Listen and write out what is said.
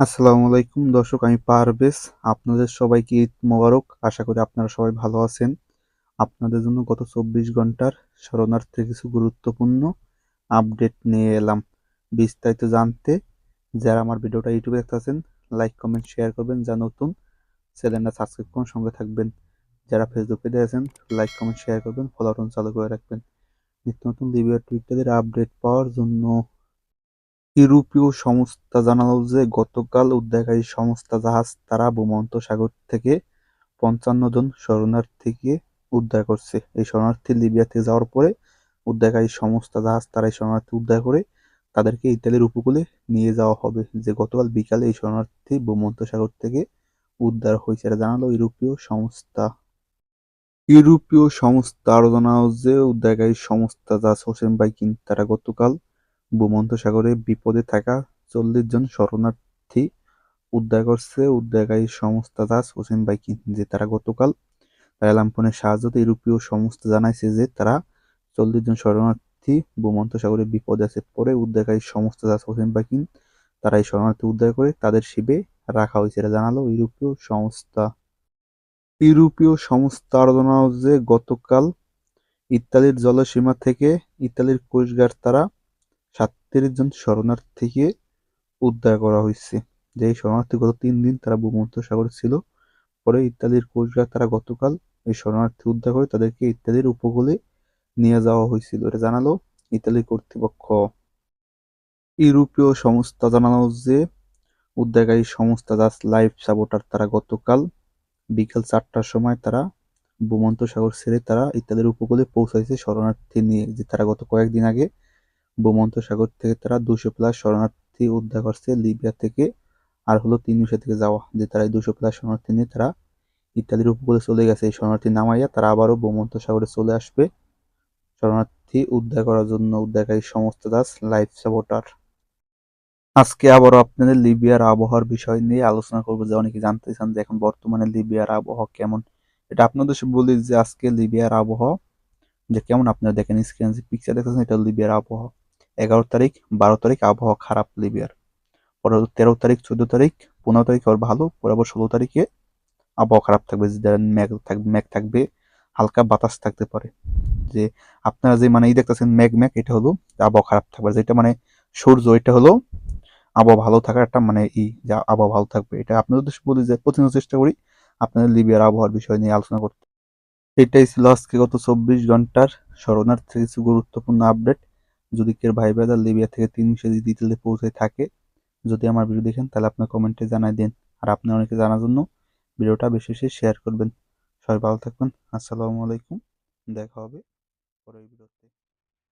আসসালামু আলাইকুম দর্শক, আমি পারভেজ। আপনাদের সবাইকে ঈদ মোবারক। আশা করি আপনারা সবাই ভালো আছেন। আপনাদের জন্য গত চব্বিশ ঘণ্টার শরণার্থীর কিছু গুরুত্বপূর্ণ আপডেট নিয়ে এলাম। বিস্তারিত জানতে যারা আমার ভিডিওটা ইউটিউবে দেখতে আছেন লাইক, কমেন্ট, শেয়ার করবেন। যা নতুন, চ্যানেলটা সাবস্ক্রাইব করুন, সঙ্গে থাকবেন। যারা ফেসবুকে দেখেছেন লাইক, কমেন্ট, শেয়ার করবেন। ফলো বাটন চালু করে রাখবেন। নিত্য নতুন লিবিয়ার টুইটারের আপডেট পাওয়ার জন্য ইউরোপীয় সংস্থা জানালো যে, গতকাল উদ্ধারকারী সংস্থা জাহাজ তারা ভূমধ্যসাগর থেকে পঞ্চান্ন জন শরণার্থীকে উদ্ধার করছে। এই শরণার্থী লিবিয়া থেকে যাওয়ার পরে উদ্ধারকারী সংস্থা জাহাজ তারা এই শরণার্থী উদ্ধার করে তাদেরকে ইতালির উপকূলে নিয়ে যাওয়া হবে। যে, গতকাল বিকালে এই শরণার্থী ভূমধ্যসাগর থেকে উদ্ধার হয়েছে এটা জানালো ইউরোপীয় সংস্থা। ইউরোপীয় সংস্থা আরও জানালো যে, উদ্ধারকারী সংস্থা জাহাজ হোসেন বাইকিন তারা গতকাল ভূমধ্যসাগরে বিপদে থাকা চল্লিশ জন শরণার্থী উদ্ধার করছে। উদ্ধারকারী সংস্থা জাহাজ হোসেন বাইকিন যে তারা গতকাল রেলাম্পনের সাহায্যে ইউরোপীয় সংস্থা জানাইছে যে তারা চল্লিশ জন শরণার্থী ভূমধ্যসাগরে বিপদে আছে। পরে উদ্ধারকারী সংস্থা জাহাজ হোসেন বাইকিন তারা এই শরণার্থী উদ্ধার করে তাদের শিবে রাখা হয়েছে। এটা জানালো ইউরোপীয় সংস্থা। ইউরোপীয় সংস্থা আরও জানালো যে গতকাল ইতালির জলসীমা থেকে ইতালির কোস্টগার্ড তারা সাতত্রিশ জন শরণার্থীকে উদ্ধার করা হয়েছে। যে শরণার্থী গত তিন দিন তারা ভূমধ্যসাগরে ছিল। পরে ইত্যাদির কোস্টগার্ড তারা গতকাল এই শরণার্থী উদ্ধার করে তাদেরকে ইত্যাদির উপকূলে নিয়ে যাওয়া হয়েছিল। এটা জানালো ইতালি কর্তৃপক্ষ। ইউরোপীয় সংস্থা জানালো যে, উদ্ধারকারী সংস্থা জাস্ট লাইফ সাপোর্টার তারা গতকাল বিকেল চারটার সময় তারা ভূমন্ত সাগর ছেড়ে তারা ইত্যাদির উপকূলে পৌঁছাইছে শরণার্থী নিয়ে। যে তারা গত কয়েকদিন আগে ভূমধ্যসাগর থেকে তারা দুশো প্লাস শরণার্থী উদ্ধার করছে লিবিয়া থেকে। আর হলো তিনশো থেকে যাওয়া, যে তারা এই দুশো প্লাস শরণার্থী নিয়ে তারা ইত্যাদির উপকূলে চলে গেছে। এই শরণার্থী নামাইয়া তারা আবারও ভূমধ্যসাগরে চলে আসবে। শরণার্থী উদ্ধার করার জন্য উদ্ধারকারী সমস্ত দাস, লাইফ সাপোর্টার। আজকে আবারও আপনাদের লিবিয়ার আবহাওয়ার বিষয় নিয়ে আলোচনা করব। যে অনেকে জানতে চান যে এখন বর্তমানে লিবিয়ার আবহাওয়া কেমন। এটা আপনাদের বলি যে আজকে লিবিয়ার আবহাওয়া যে কেমন, আপনারা দেখেন স্ক্রিনে যে পিকচার দেখতেছেন, এটা লিবিয়ার আবহাওয়া। এগারো তারিখ, বারো তারিখ, আবহাওয়া খারাপ লিবিয়ার। পরে তেরো তারিখ, চোদ্দ তারিখ, পনেরো তারিখ আবার ভালো, পরে আবার ষোলো তারিখে আবহাওয়া খারাপ থাকবে মেঘ থাকবে মেঘ থাকবে, হালকা বাতাস থাকতে পারে। যে আপনারা যে মানে এই দেখতেছেন মেঘ মেঘ, এটা হলো আবহাওয়া খারাপ থাকবে। যেটা মানে সূর্য, এটা হলো আবহাওয়া ভালো থাকার একটা মানে ই, যা আবহাওয়া ভালো থাকবে। এটা আপনাদের বলি যে প্রতিদিন চেষ্টা করি আপনাদের লিবিয়ার আবহাওয়ার বিষয় নিয়ে আলোচনা করতে। এটাই ছিল আজকে গত চব্বিশ ঘণ্টার শরণার্থী কিছু গুরুত্বপূর্ণ আপডেট যদি কেউ ভাই ব্রাদার লিবিয়া থেকে তিন যদি ডিটেলে পৌঁছে থাকে, যদি আমার ভিডিও দেখেন, তাহলে আপনার কমেন্টে জানাই দিন। আর আপনি অনেকে জানার জন্য ভিডিওটা বেশি বেশি শেয়ার করবেন। সবাই ভালো থাকবেন। আসসালামু আলাইকুম। দেখা হবে পরের ভিডিওতে